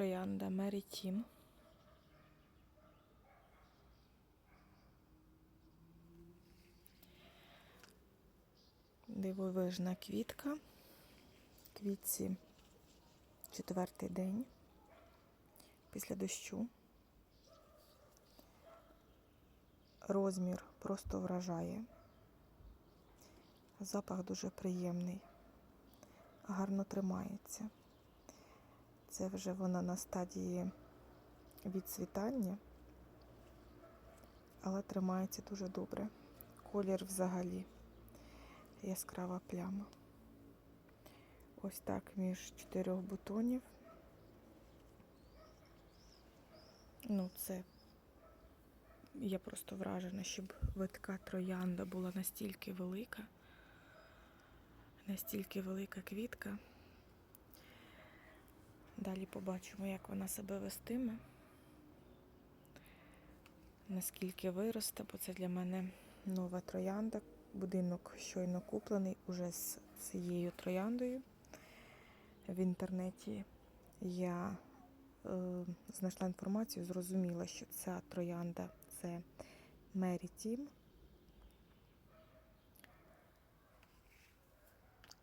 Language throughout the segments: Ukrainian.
Троянда Мері Тім. Дивовижна квітка. Квітці четвертий день після дощу. Розмір просто вражає. Запах дуже приємний, гарно тримається. Це вже вона на стадії відцвітання, але тримається дуже добре. Колір взагалі яскрава пляма. Ось так між чотирьох бутонів. Ну, це я просто вражена, щоб витка троянда була настільки велика, настільки велика квітка. Далі побачимо, як вона себе вестиме, наскільки виросте, бо це для мене нова троянда. Будинок щойно куплений уже з цією трояндою. В інтернеті я е, знайшла інформацію, зрозуміла, що ця троянда це Мері Тім.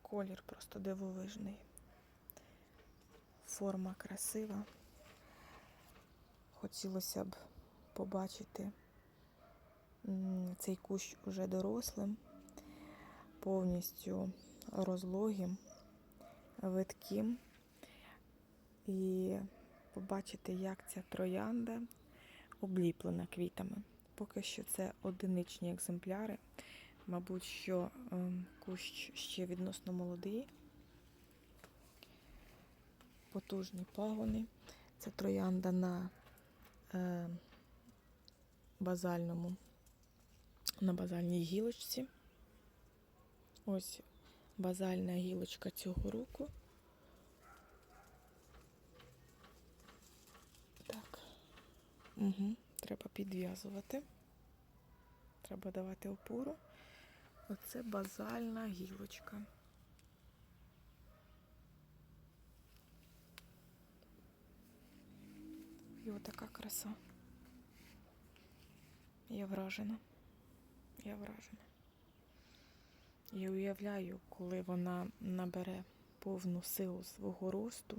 Колір просто дивовижний. Форма красива. Хотілося б побачити цей кущ уже дорослим, повністю розлогим, видким. І побачити, як ця троянда обліплена квітами. Поки що це одиничні екземпляри. Мабуть, що ем, кущ ще відносно молодий. Потужні пагони. Це троянда на е, базальному, на базальній гілочці. Ось базальна гілочка цього року. Так. Угу. Треба підв'язувати. Треба давати опору. Оце базальна гілочка. І отака краса. Я вражена. Я вражена. Я уявляю, коли вона набере повну силу свого росту,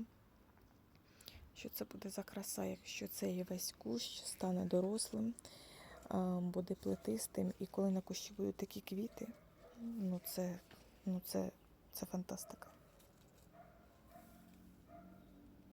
що це буде за краса, якщо цей весь кущ стане дорослим, буде плетистим, і коли на кущі будуть такі квіти, ну це, ну це, це фантастика.